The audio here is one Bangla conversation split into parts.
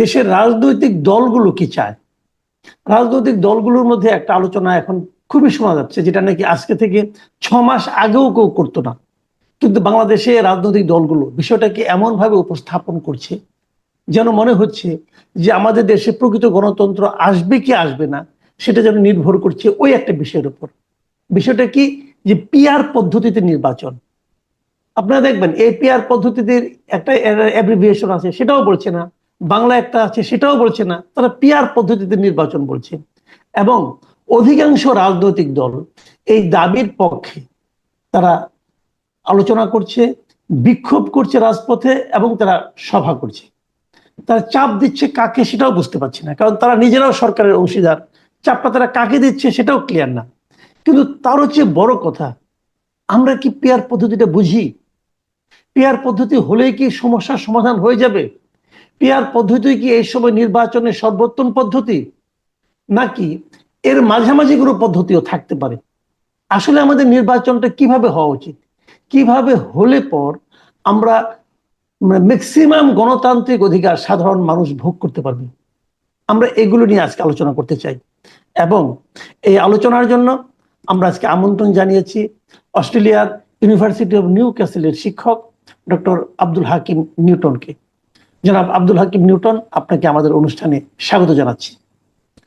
দেশের রাজনৈতিক দলগুলো কি চায়? রাজনৈতিক দলগুলোর মধ্যে একটা আলোচনা এখন খুবই শোনা যাচ্ছে, যেটা নাকি আজকে থেকে ছ মাস আগেও কেউ করতো না। কিন্তু বাংলাদেশে রাজনৈতিক দলগুলো বিষয়টাকে এমন ভাবে উপস্থাপন করছে, যেন মনে হচ্ছে যে আমাদের দেশে প্রকৃত গণতন্ত্র আসবে কি আসবে না, সেটা যেন নির্ভর করছে ওই একটা বিষয়ের উপর। বিষয়টা কি যে পিআর পদ্ধতিতে নির্বাচন। আপনারা দেখবেন এই পিআর পদ্ধতিতে একটা অ্যাব্রিভিয়েশন আছে, সেটাও বলছে না। বাংলা একটা আছে, সেটাও বলছে না, তারা পিআর পদ্ধতিতে নির্বাচন বলছে। এবং অধিকাংশ রাজনৈতিক দল এই দাবির পক্ষে তারা আলোচনা করছে, বিক্ষোভ করছে রাজপথে এবং তারা সভা করছে। তারা চাপ দিচ্ছে কাকে সেটাও বুঝতে পারছে না, কারণ তারা নিজেরাও সরকারের অংশীদার। চাপটা তারা কাকে দিচ্ছে সেটাও ক্লিয়ার না। কিন্তু তারও চেয়ে বড় কথা, আমরা কি পেয়ার পদ্ধতিটা বুঝি? পেয়ার পদ্ধতি হলেই কি সমস্যার সমাধান হয়ে যাবে? পেয়ার পদ্ধতি কি এই সময় নির্বাচনের সর্বোত্তম পদ্ধতি? নাকি এর মাঝামাঝি কোনো পদ্ধতিও থাকতে পারে? আসলে আমাদের নির্বাচনটা কীভাবে হওয়া উচিত? কীভাবে হলে পর আমরা ম্যাক্সিমাম গণতান্ত্রিক অধিকার সাধারণ মানুষ ভোগ করতে পারবে? আমরা এগুলো নিয়ে আজকে আলোচনা করতে চাই। এবং এই আলোচনার জন্য আমরা আজকে আমন্ত্রণ জানিয়েছি অস্ট্রেলিয়ার ইউনিভার্সিটি অফ নিউ ক্যাসেলের শিক্ষক ডক্টর আব্দুল হাকিম নিউটনকে। জনাব আব্দুল হাকিম নিউটন আপনাকে আমাদের অনুষ্ঠানে স্বাগত জানাচ্ছি।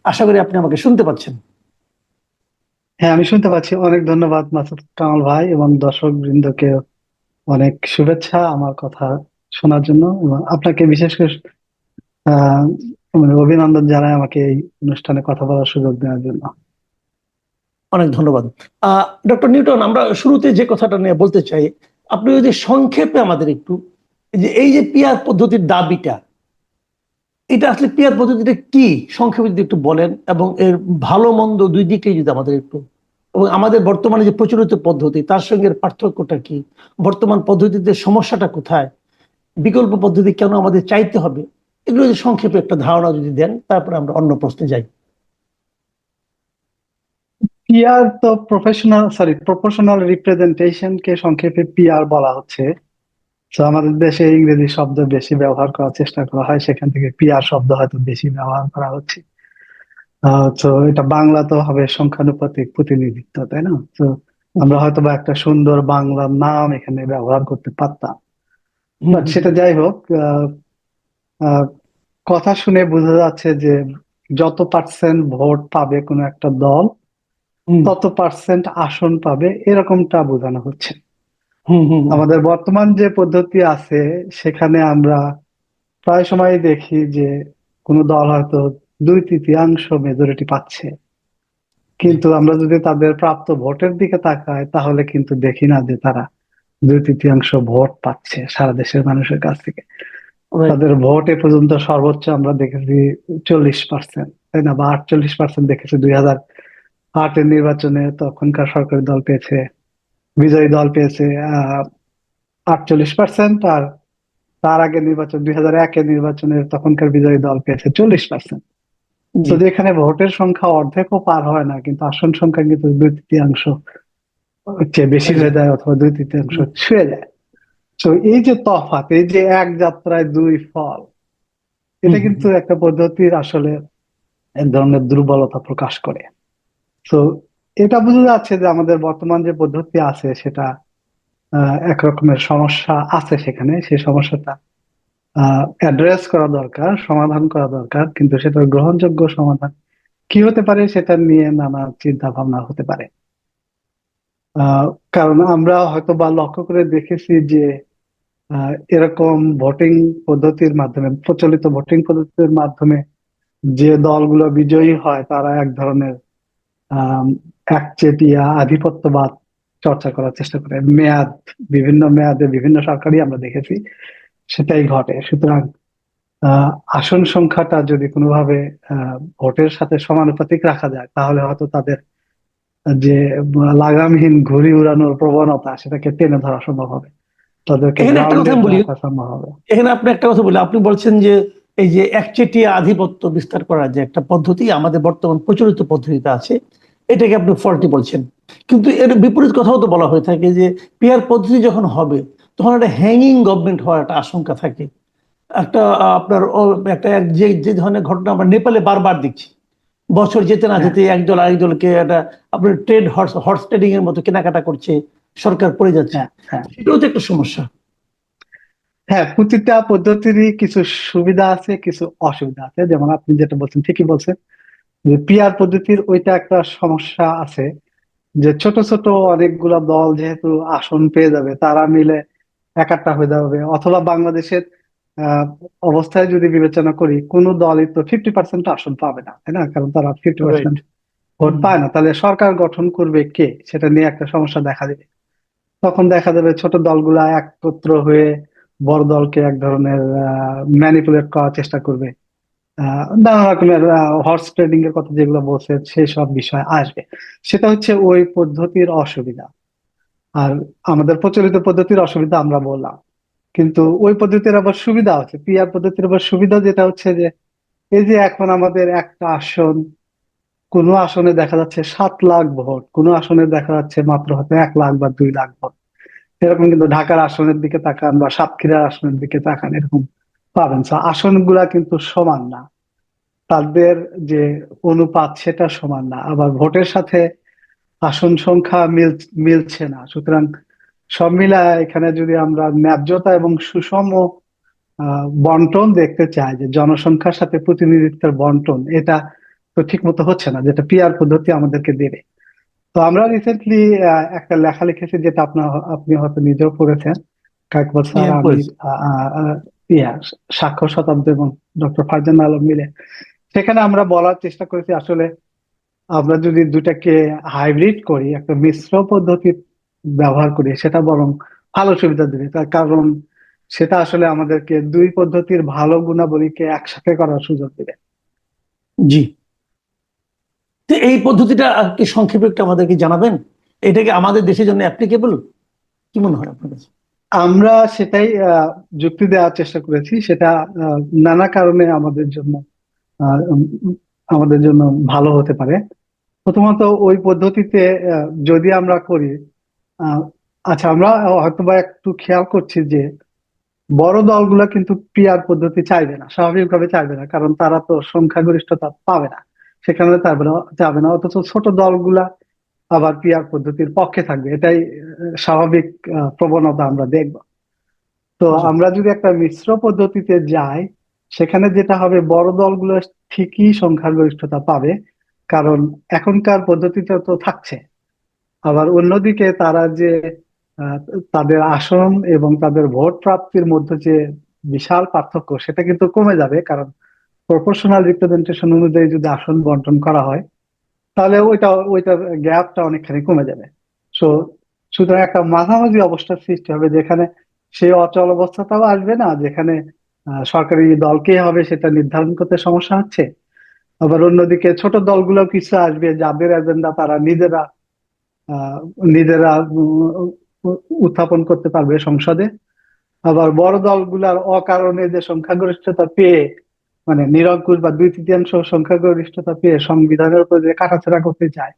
আশা করি আপনি আমাকে শুনতে পাচ্ছেন। হ্যাঁ আমি শুনতে পাচ্ছি। অনেক ধন্যবাদ মাসুদ কামাল ভাই এবং দর্শক বৃন্দকে অনেক শুভেচ্ছা আমার কথা শোনার জন্য এবং আপনাকে বিশেষ করে আহ মানে অভিনন্দন জানাই আমাকে এই অনুষ্ঠানে কথা বলার সুযোগ দেওয়ার জন্য। অনেক ধন্যবাদ। আহ ডক্টর নিউটন আমরা শুরুতে যে কথাটা নিয়ে বলতে চাই আপনি যদি সংক্ষেপে আমাদের একটু যে এই যে পিয়ার পদ্ধতির দাবিটা, এটা আসলে পিয়ার পদ্ধতিটা কি? সংক্ষেপে যদি একটু বলেন এবং এর ভালো মন্দ দুই দিকে যদি আমাদের একটু, এবং আমাদের বর্তমানে যে প্রচলিত পদ্ধতি, তার সঙ্গে পার্থক্যটা কি? বর্তমান পদ্ধতিতে সমস্যাটা কোথায়? বিকল্প পদ্ধতি কেন আমাদের চাইতে হবে? এগুলো যদি সংক্ষেপে একটা ধারণা যদি দেন, তারপরে আমরা অন্য প্রশ্নে যাই। পিআর তো প্রফেশনাল সরি প্রফেশনাল রিপ্রেজেন্টেশন কে সংক্ষেপে পিআর বলা হচ্ছে। তো আমাদের দেশে ইংরেজি শব্দ বেশি ব্যবহার করার চেষ্টা করা হয় সেখান থেকে পিয়ার শব্দ হয়তো বেশি ব্যবহার করা হচ্ছে। তো এটা বাংলা তো হবে সংখ্যানুপাতিক প্রতিনিধিত্ব তাই না? তো আমরা হয়তো বা একটা সুন্দর বাংলা নাম এখানে ব্যবহার করতে পারতাম। বাট সেটা যাই হোক কথা শুনে বোঝা যাচ্ছে যে যত পার্সেন্ট ভোট পাবে কোনো একটা দল তত পার্সেন্ট আসন পাবে এরকমটা বোঝানো হচ্ছে। আমাদের বর্তমান যে পদ্ধতি আছে সেখানে আমরা প্রায় সময় দেখি যে কোন দল হয়তো দুই তৃতীয়াংশ মেজরিটি পাচ্ছে। কিন্তু আমরা যদি তাদের প্রাপ্ত ভোটের দিকে তাকাই তাহলে কিন্তু দেখি না যে তারা দুই তৃতীয়াংশ ভোট পাচ্ছে সারা দেশের মানুষের কাছ থেকে। তাদের ভোট এ পর্যন্ত সর্বোচ্চ আমরা দেখেছি চল্লিশ পার্সেন্ট তাই না? বা আটচল্লিশ পার্সেন্ট দেখেছি দুই হাজার আটের নির্বাচনে তখনকার সরকারি দল পেয়েছে বিজয়ী দল পেয়েছে আটচল্লিশ পার্সেন্ট আর তার আগে নির্বাচন দুই হাজার একের নির্বাচনের তখনকার বিজয়ী দল পেয়েছে চল্লিশ পার্সেন্ট যদি এখানে ভোটের সংখ্যা অর্ধেকও পার হয় না কিন্তু আসন সংখ্যা কিন্তু দুই তৃতীয়াংশ চেয়ে বেশি হয়ে যায় অথবা দুই তৃতীয়াংশ ছুঁয়ে যায়। তো এই যে তফাৎ এই যে এক যাত্রায় দুই ফল এটা কিন্তু একটা পদ্ধতির আসলে এক ধরনের দুর্বলতা প্রকাশ করে। তো এটা বোঝা যাচ্ছে যে আমাদের বর্তমান যে পদ্ধতি আছে, সেটা এক রকমের সমস্যা আছে সেখানে। সেই সমস্যাটা অ্যাড্রেস করা দরকার, সমাধান করা দরকার, কিন্তু সেটার গ্রহণযোগ্য সমাধান কি হতে পারে সেটা নিয়ে নানা চিন্তা ভাবনা হতে পারে। কারণ আমরা হয়তো বা লক্ষ্য করে দেখেছি যে এরকম ভোটিং পদ্ধতির মাধ্যমে, প্রচলিত ভোটিং পদ্ধতির মাধ্যমে যে দলগুলো বিজয়ী হয়, তারা এক ধরনের একচেটিয়া আধিপত্যবাদ চর্চা করার চেষ্টা করে। মেয়াদ বিভিন্ন মেয়াদে বিভিন্ন সরকারই আমরা দেখেছি সেটাই ঘটে। সুতরাং আসন সংখ্যাটা যদি কোনোভাবে ভোটের সাথে সমানুপাতিক রাখা যায় তাহলে হয়তো তাদের যে লাগামহীন ঘুরি উড়ানোর প্রবণতা সেটাকে টেনে ধরা সম্ভব হবে। তাদেরকে সম্ভব হবে। এখানে আপনি একটা কথা বলি। আপনি বলছেন যে এই যে একচেটিয়া আধিপত্য বিস্তার করার যে একটা পদ্ধতি আমাদের বর্তমান প্রচলিত পদ্ধতিতে আছে। এটাকে আপনি ফল্টি বলছেন। কিন্তু এর বিপরীত কথাও তো বলা হয়ে থাকে যে পিয়ার পদ্ধতি যখন হবে তখন একটা হ্যাঙ্গিং গভর্নমেন্ট হওয়ার একটা আশঙ্কা থাকে। একটা আপনার একটা যে যে ধরনের ঘটনা আমরা নেপালে বারবার দেখছি। বছর যেতে না হ্যাঁ। যেতে একদল আরেক দলকে একটা আপনার ট্রেড হর্স হর্স ট্রেডিং এর মতো কেনাকাটা করছে সরকার পড়ে যাচ্ছে। হ্যাঁ হ্যাঁ। এটাও তো একটা সমস্যা। হ্যাঁ প্রতিটা পদ্ধতিরই কিছু সুবিধা আছে কিছু অসুবিধা আছে। যেমন আপনি যেটা বলছেন ঠিকই বলছেন। যে পিআর পদ্ধতির ওইটা একটা সমস্যা আছে যে ছোট ছোট অনেকগুলা দল যেহেতু আসন পেয়ে যাবে তারা মিলে একাট্টা হয়ে যাবে। অথবা বাংলাদেশের অবস্থায় যদি বিবেচনা করি কোন দলই তো ফিফটি পার্সেন্ট আসন পাবে না তাই না? কারণ তারা ফিফটি পার্সেন্ট ভোট পায় না। তাহলে সরকার গঠন করবে কে? সেটা নিয়ে একটা সমস্যা দেখা দেবে। তখন দেখা যাবে ছোট দলগুলা একত্র হয়ে বড় দলকে এক ধরনের ম্যানিপুলেট করার চেষ্টা করবে। নানা রকমের হর্স ট্রেডিং এর কথা যেগুলো বলছে সেই সব বিষয় আসবে। সেটা হচ্ছে ওই পদ্ধতির অসুবিধা। আর আমাদের প্রচলিত পদ্ধতির অসুবিধা আমরা বললাম। কিন্তু ওই পদ্ধতির আবার সুবিধা আছে পিআর পদ্ধতির আবার সুবিধা যেটা হচ্ছে যে, এই যে এখন আমাদের একটা আসন, কোন আসনে দেখা যাচ্ছে সাত লাখ ভোট, কোন আসনে দেখা যাচ্ছে মাত্র হয়তো এক লাখ বা দুই লাখ ভোট। এরকম কিন্তু ঢাকার আসনের দিকে তাকান বা সাতক্ষীরার আসনের দিকে তাকান, এরকম পাবেন। আসনগুলা কিন্তু সমান না। তাদের যে অনুপাত সেটা সমান না। আবার ভোটের সাথে আসন সংখ্যা মিল মিলছে না। সুতরাং সব মিলায় এখানে যদি আমরা ন্যায্যতা এবং সুষম বন্টন দেখতে চাই যে জনসংখ্যার সাথে প্রতিনিধিত্বের বন্টন এটা তো ঠিক মতো হচ্ছে না যেটা পিআর পদ্ধতি আমাদেরকে দেবে। তো আমরা রিসেন্টলি একটা লেখা লিখেছি যেটা আপনার আপনি হয়তো নিজেও পড়েছেন। কয়েক বছর স্বাক্ষর শতাব্দী এবং ডক্টর ফারজান আলম মিলে। সেখানে আমরা বলার চেষ্টা করেছি, আসলে আমরা যদি দুটাকে হাইব্রিড করি, একটা মিশ্র পদ্ধতি ব্যবহার করি, সেটা বরং ভালো সুবিধা দেবে। তার কারণ সেটা আসলে আমাদেরকে দুই পদ্ধতির ভালো গুণাবলীকে একসাথে করার সুযোগ দেবে। জি। তো এই পদ্ধতিটা সংক্ষেপে একটু আমাদেরকে জানাবেন? এটা কি আমাদের দেশের জন্য অ্যাপ্লিকেবল কি মনে হয় আপনার কাছে? আমরা সেটাই যুক্তি দেওয়ার চেষ্টা করেছি, সেটা নানা কারণে আমাদের জন্য আমাদের জন্য ভালো হতে পারে। প্রথমত ওই পদ্ধতিতে যদি আমরা করি আচ্ছা আমরা হয়তোবা একটু খেয়াল করছি যে, বড় দলগুলা কিন্তু পিআর পদ্ধতি চাইবে না, স্বাভাবিকভাবে চাইবে না, কারণ তারা তো সংখ্যাগরিষ্ঠতা পাবে না, সেখানে না চাবে না, অথচ ছোট দলগুলা আবার পিআর পদ্ধতির পক্ষে থাকবে। এটাই স্বাভাবিক প্রবণতা আমরা দেখব। তো আমরা যদি একটা মিশ্র পদ্ধতিতে যাই সেখানে যেটা হবে বড় দলগুলো ঠিকই সংখ্যাগরিষ্ঠতা পাবে কারণ এখনকার পদ্ধতিতে তো থাকছে। আবার অন্যদিকে তারা যে তাদের আসন এবং তাদের ভোট প্রাপ্তির মধ্যে যে বিশাল পার্থক্য সেটা কিন্তু কমে যাবে কারণ প্রপোর্শনাল রিপ্রেজেন্টেশন অনুযায়ী যদি আসন বন্টন করা হয় তাহলে ওইটা ওইটা গ্যাপটা অনেকখানি কমে যাবে। সো সুতরাং একটা মাঝামাঝি অবস্থার সৃষ্টি হবে যেখানে সেই অচল অবস্থাটাও আসবে না, যেখানে সরকারি দলকে হবে সেটা নির্ধারণ করতে সমস্যা হচ্ছে। আবার অন্যদিকে ছোট দলগুলো কিছু আসবে যাদের এজেন্ডা তারা নিজেরা নিজেরা উত্থাপন করতে পারবে সংসদে। আবার বড় দলগুলার অকারণে যে সংখ্যাগরিষ্ঠতা পেয়ে মানে নিরঙ্কুশ বা দুই তৃতীয়াংশ সংখ্যাগরিষ্ঠতা পেয়ে সংবিধানের উপর যে কাটাছেড়া করতে চায়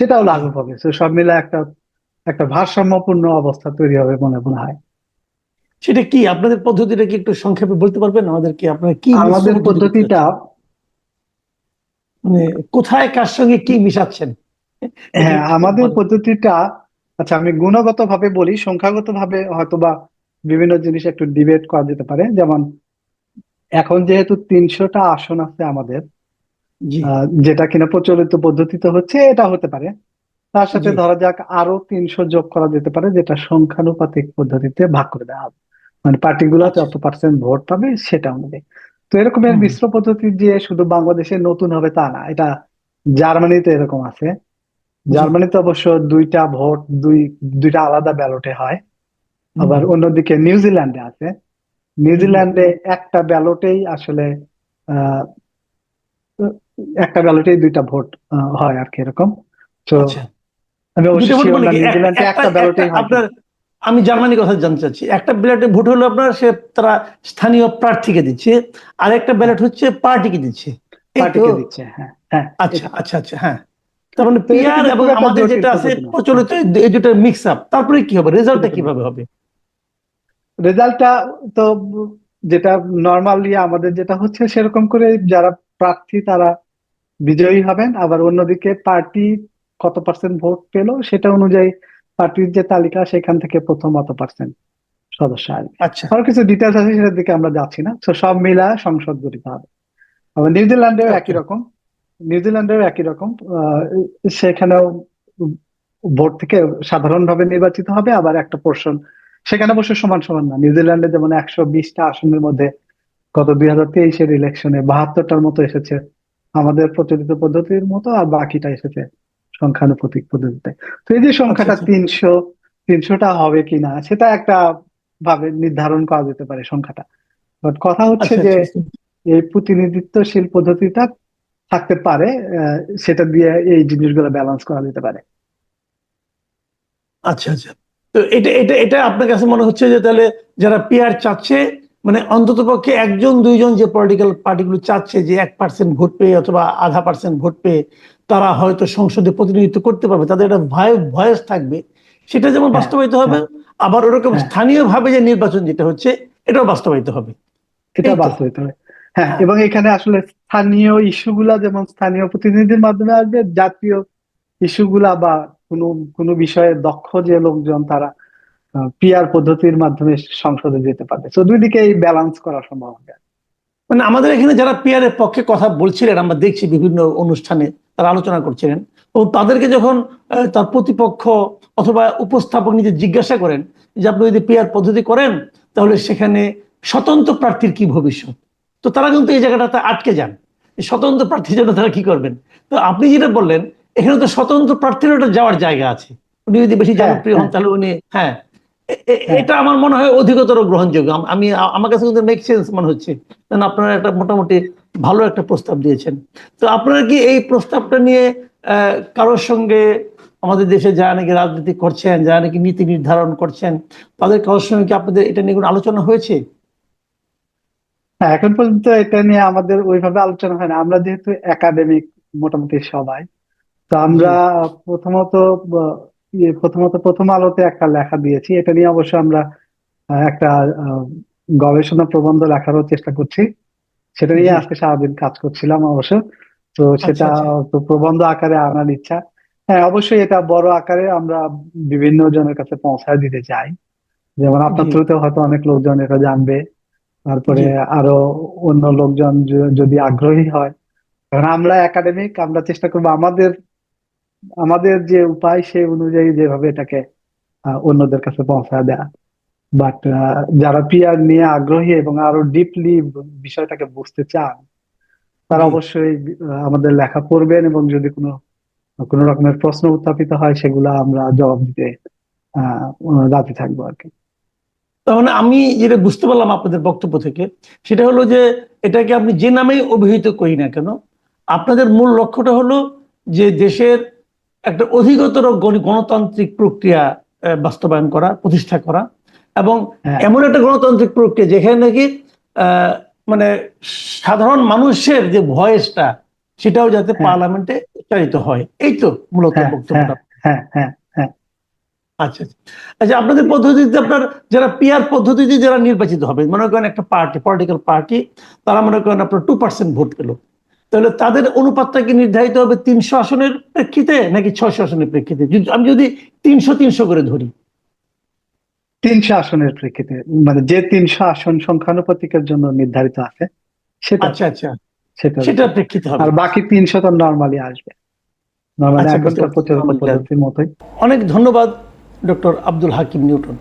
সেটাও লাঘব হবে সব মিলে একটা একটা ভারসাম্যপূর্ণ অবস্থা তৈরি হবে মনে মনে হয়। সেটা কি? আপনাদের পদ্ধতিটা কি একটু সংক্ষেপে বলতে পারবেন? আমাদের কি আপনার কি আমাদের পদ্ধতিটা মানে কোথায় কার সঙ্গে কি মিশাচ্ছেন? হ্যাঁ আমাদের পদ্ধতিটা আচ্ছা আমি গুণগত ভাবে বলি সংখ্যাগত ভাবে হয়তোবা বিভিন্ন জিনিস একটু ডিবেট করা যেতে পারে। যেমন এখন যেহেতু তিনশোটা আসন আছে আমাদের যেটা কিনা প্রচলিত পদ্ধতিতে হচ্ছে এটা হতে পারে। তার সাথে ধরা যাক আরও তিনশো যোগ করা যেতে পারে যেটা সংখ্যানুপাতিক পদ্ধতিতে ভাগ করে দেওয়া হবে। মানে পার্টিকুলার আচ্ছা। যত পার্সেন্ট ভোট পাবে সেটা অনুযায়ী। তো এরকমের। মিশ্র পদ্ধতি যে শুধু বাংলাদেশে নতুন হবে তা না এটা জার্মানিতে এরকম আছে। জার্মানিতে অবশ্য দুইটা ভোট দুই দুইটা আলাদা ব্যালটে হয়। আবার অন্যদিকে নিউজিল্যান্ডে আছে। নিউজিল্যান্ডে একটা ব্যালটেই আসলে আহ একটা ব্যালটেই দুইটা ভোট হয় আর কি এরকম। তো আচ্ছা। আমি দুটো নিউজিল্যান্ডে একটা- একটা ব্যালটেই আপনার আমি জার্মানির কথা জানতে চাচ্ছি। একটা ব্যালটে ভোট হলো আপনার সে তারা স্থানীয় প্রার্থীকে দিচ্ছে আর একটা ব্যালট হচ্ছে পার্টিকে দিচ্ছে। পার্টিকে দিচ্ছে হ্যাঁ হ্যাঁ আচ্ছা আচ্ছা আচ্ছা হ্যাঁ। তার মানে পিআর এবং আমাদের যেটা আছে প্রচলিত এই দু- এই দুটার মিক্স আপ তারপরে কি হবে? রেজাল্টটা কীভাবে হবে? রেজাল্টটা তো যেটা নর্মালি আমাদের যেটা হচ্ছে সেরকম করে যারা প্রার্থী তারা বিজয়ী হবেন। আবার অন্যদিকে পার্টি কত পার্সেন্ট ভোট পেল সেটা অনুযায়ী পার্টির যে তালিকা সেখান থেকে প্রথম অত পার্সেন্ট সদস্য আসবে। আচ্ছা। আরও কিছু ডিটেলস আছে সেটার দিকে আমরা যাচ্ছি না। তো সব মিলা সংসদ গঠিত হবে। আবার নিউজিল্যান্ডেও একই রকম। নিউজিল্যান্ডেও একই রকম। আহ, সেখানেও ভোট থেকে সাধারণভাবে নির্বাচিত হবে। আবার একটা পোর্শন সেখানে অবশ্য সমান সমান না। নিউজিল্যান্ডে যেমন একশো বিশটা আসনের মধ্যে গত দুই হাজার তেইশের ইলেকশনে বাহাত্তরটার মতো এসেছে আমাদের প্রচলিত পদ্ধতির মতো আর বাকিটা এসেছে সংখ্যানুপাতিক পদ্ধতিতে। তো এই যে সংখ্যাটা আচ্ছা। তিনশো তিনশোটা হবে কিনা সেটা একটা ভাবে নির্ধারণ করা যেতে পারে সংখ্যাটা। বাট কথা হচ্ছে আচ্ছা যে আচ্ছা, এই প্রতিনিধিত্বশীল পদ্ধতিটা থাকতে পারে সেটা দিয়ে এই জিনিসগুলো ব্যালেন্স করা যেতে পারে। আচ্ছা আচ্ছা। তো এটা এটা এটা আপনার কাছে মনে হচ্ছে যে তাহলে যারা পিআর চাচ্ছে মানে অন্ততপক্ষে একজন দুইজন যে পলিটিক্যাল পার্টিগুলো চাচ্ছে যে এক পার্সেন্ট ভোট পেয়ে অথবা আধা পার্সেন্ট ভোট পেয়ে তারা হয়তো সংসদে প্রতিনিধিত্ব করতে পারবে তাদের একটা ভয় ভয়েস থাকবে। সেটা যেমন হ্যাঁ, বাস্তবায়িত হবে আবার ওরকম হ্যাঁ। স্থানীয়ভাবে যে নির্বাচন যেটা হচ্ছে এটাও বাস্তবায়িত হবে। এটা বাস্তবায়িত হবে। হ্যাঁ হ্যাঁ। এবং এখানে আসলে স্থানীয় ইস্যুগুলা যেমন স্থানীয় প্রতিনিধির মাধ্যমে আসবে জাতীয় ইস্যুগুলা বা কোনো কোনো বিষয়ে দক্ষ যে লোকজন তারা পিআর পদ্ধতির মাধ্যমে সংসদে যেতে পারবে। তো দুই দিকে এই ব্যালেন্স করা সম্ভব হবে। মানে আমাদের এখানে যারা পিআর এর পক্ষে কথা বলছিলেন, আমরা দেখছি বিভিন্ন অনুষ্ঠানে তারা আলোচনা করছিলেন এবং তাদেরকে যখন তার প্রতিপক্ষ অথবা উপস্থাপক নিজে জিজ্ঞাসা করেন যে, আপনি যদি পিআর পদ্ধতি করেন, তাহলে সেখানে স্বতন্ত্র প্রার্থীর কি ভবিষ্যৎ? তো তারা কিন্তু এই জায়গাটাতে আটকে যান। স্বতন্ত্র প্রার্থীর জন্য তারা কি করবেন? তো আপনি যেটা বললেন এখানে তো স্বতন্ত্র প্রার্থীর একটা যাওয়ার জায়গা আছে। উনি যদি বেশি হ্যাঁ, জনপ্রিয় হন হ্যাঁ। তাহলে উনি হ্যাঁ। হ্যাঁ। এটা আমার মনে হয় অধিকতর গ্রহণযোগ্য। আমি আমার কাছে কিন্তু মেক সেন্স মনে হচ্ছে। কারণ আপনারা একটা মোটামুটি ভালো একটা প্রস্তাব দিয়েছেন। তো আপনারা কি এই প্রস্তাবটা নিয়ে কারোর সঙ্গে আমাদের দেশে যারা নাকি রাজনীতি করছেন যারা নাকি নীতি নির্ধারণ করছেন তাদের কারোর সঙ্গে কি আপনাদের এটা নিয়ে কোনো আলোচনা হয়েছে? হ্যাঁ এখন পর্যন্ত এটা নিয়ে আমাদের ওইভাবে আলোচনা হয় না। আমরা যেহেতু একাডেমিক মোটামুটি সবাই তো আমরা প্রথমত ইয়ে, প্রথমত প্রথম আলোতে একটা লেখা দিয়েছি। এটা নিয়ে অবশ্য আমরা একটা গবেষণা প্রবন্ধ লেখারও চেষ্টা করছি। সেটা নিয়ে আজকে সারাদিন কাজ করছিলাম অবশ্য। তো সেটা আচ্ছা। তো প্রবন্ধ আকারে আনার ইচ্ছা। হ্যাঁ অবশ্যই এটা বড় আকারে আমরা বিভিন্ন জনের কাছে পৌঁছায় দিতে চাই। যেমন আপনার। থ্রুতে হয়তো অনেক লোকজন এটা জানবে। তারপরে আরও অন্য লোকজন যদি আগ্রহী হয়। কারণ আমরা একাডেমিক আমরা চেষ্টা করব আমাদের আমাদের যে উপায় সেই অনুযায়ী যেভাবে এটাকে অন্যদের কাছে পৌঁছায় দেয়া। বাট যারা পিআর নিয়ে আগ্রহী এবং আরও ডিপলি বিষয়টাকে বুঝতে চান তারা অবশ্যই আমাদের লেখা পড়বেন এবং যদি কোনো কোনো রকমের প্রশ্ন উত্থাপিত হয় সেগুলো আমরা জবাব দিতে আহ রাজি থাকব আর কি। তার মানে আমি যেটা বুঝতে পারলাম আপনাদের বক্তব্য থেকে সেটা হলো যে এটাকে আপনি যে নামেই অভিহিত করি না কেন আপনাদের মূল লক্ষ্যটা হলো যে দেশের একটা অধিকতর গণ- গণতান্ত্রিক প্রক্রিয়া বাস্তবায়ন করা প্রতিষ্ঠা করা এবং হ্যাঁ। এমন একটা গণতান্ত্রিক প্রক্রিয়া যেখানে নাকি আহ, মানে সাধারণ মানুষের যে ভয়েসটা সেটাও যাতে হ্যাঁ। পার্লামেন্টে উচ্চারিত হয় এই তো মূলত হ্যাঁ বক্তব্যটা হ্যাঁ হ্যাঁ হ্যাঁ আচ্ছা আচ্ছা। আচ্ছা আপনাদের পদ্ধতিতে আপনার যারা পিআর পদ্ধতিতে যারা নির্বাচিত হবে মনে করেন একটা পার্টি পলিটিক্যাল পার্টি তারা মনে করেন আপনার টু পার্সেন্ট ভোট পেল তাহলে তাদের অনুপাতটা কি নির্ধারিত হবে তিনশো আসনের প্রেক্ষিতে নাকি ছয়শো আসনের প্রেক্ষিতে? আমি যদি তিনশো তিনশো করে ধরি। তিনশো আসনের প্রেক্ষিতে মানে যে তিনশো আসন সংখ্যানুপাতিকের জন্য নির্ধারিত আছে সেটা আচ্ছা আচ্ছা। সেটা সেটার প্রেক্ষিতে হবে। আর বাকি তিনশো তো নর্মালি আসবে। নর্মালি আচ্ছা, এখনকার বুঝতে পদ্ধতির মতোই। অনেক ধন্যবাদ ডক্টর আব্দুল হাকিম নিউটন।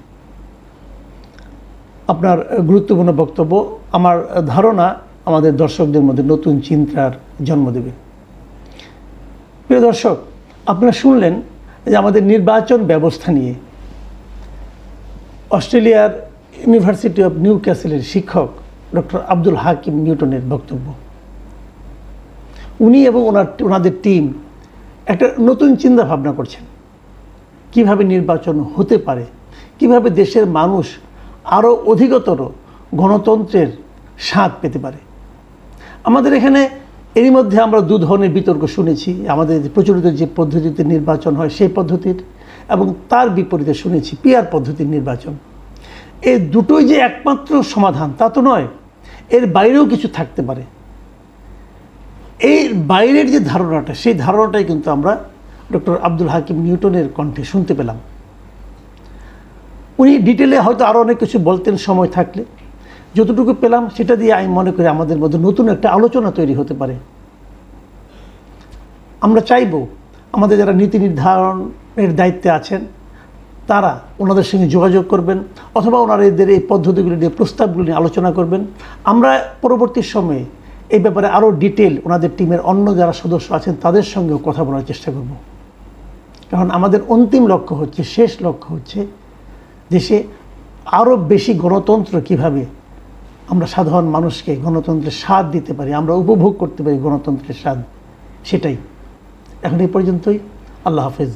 আপনার গুরুত্বপূর্ণ বক্তব্য আমার ধারণা আমাদের দর্শকদের মধ্যে নতুন চিন্তার জন্ম দেবে। প্রিয় দর্শক, আপনারা শুনলেন যে আমাদের নির্বাচন ব্যবস্থা নিয়ে অস্ট্রেলিয়ার ইউনিভার্সিটি অফ নিউ ক্যাসেলের শিক্ষক ডক্টর আব্দুল হাকিম নিউটনের বক্তব্য। উনি এবং ওনার, ওনাদের টিম একটা নতুন চিন্তা ভাবনা করছেন। কীভাবে নির্বাচন হতে পারে? কীভাবে দেশের মানুষ আরও অধিকতর গণতন্ত্রের স্বাদ পেতে পারে? আমাদের এখানে এরই মধ্যে আমরা দু ধরনের বিতর্ক শুনেছি। আমাদের প্রচলিত যে পদ্ধতিতে নির্বাচন হয়, সেই পদ্ধতির এবং তার বিপরীতে শুনেছি পিয়ার পদ্ধতির নির্বাচন। এই দুটোই যে একমাত্র সমাধান, তা তো নয়। এর বাইরেও কিছু থাকতে পারে। এই বাইরের যে ধারণাটা, সেই ধারণাটাই কিন্তু আমরা ডক্টর আব্দুল হাকিম নিউটনের কণ্ঠে শুনতে পেলাম। উনি ডিটেলে হয়তো আরও অনেক কিছু বলতেন, সময় থাকলে। যতটুকু পেলাম, সেটা দিয়ে আমি মনে করি আমাদের মধ্যে নতুন একটা আলোচনা তৈরি হতে পারে। আমরা চাইব আমাদের যারা নীতি নির্ধারণের দায়িত্বে আছেন, তারা ওনাদের সঙ্গে যোগাযোগ করবেন, অথবা ওনারা এদের এই পদ্ধতিগুলি নিয়ে, প্রস্তাবগুলি নিয়ে আলোচনা করবেন। আমরা পরবর্তী সময়ে এই ব্যাপারে আরও ডিটেল ওনাদের টিমের অন্য যারা সদস্য আছেন, তাদের সঙ্গেও কথা বলার চেষ্টা করব। কারণ আমাদের অন্তিম লক্ষ্য হচ্ছে, শেষ লক্ষ্য হচ্ছে দেশে আরও বেশি গণতন্ত্র কীভাবে আমরা সাধারণ মানুষকে গণতন্ত্রের স্বাদ দিতে পারি, আমরা উপভোগ করতে পারি গণতন্ত্রের স্বাদ, সেটাই। এখন এই পর্যন্তই, আল্লাহ হাফেজ।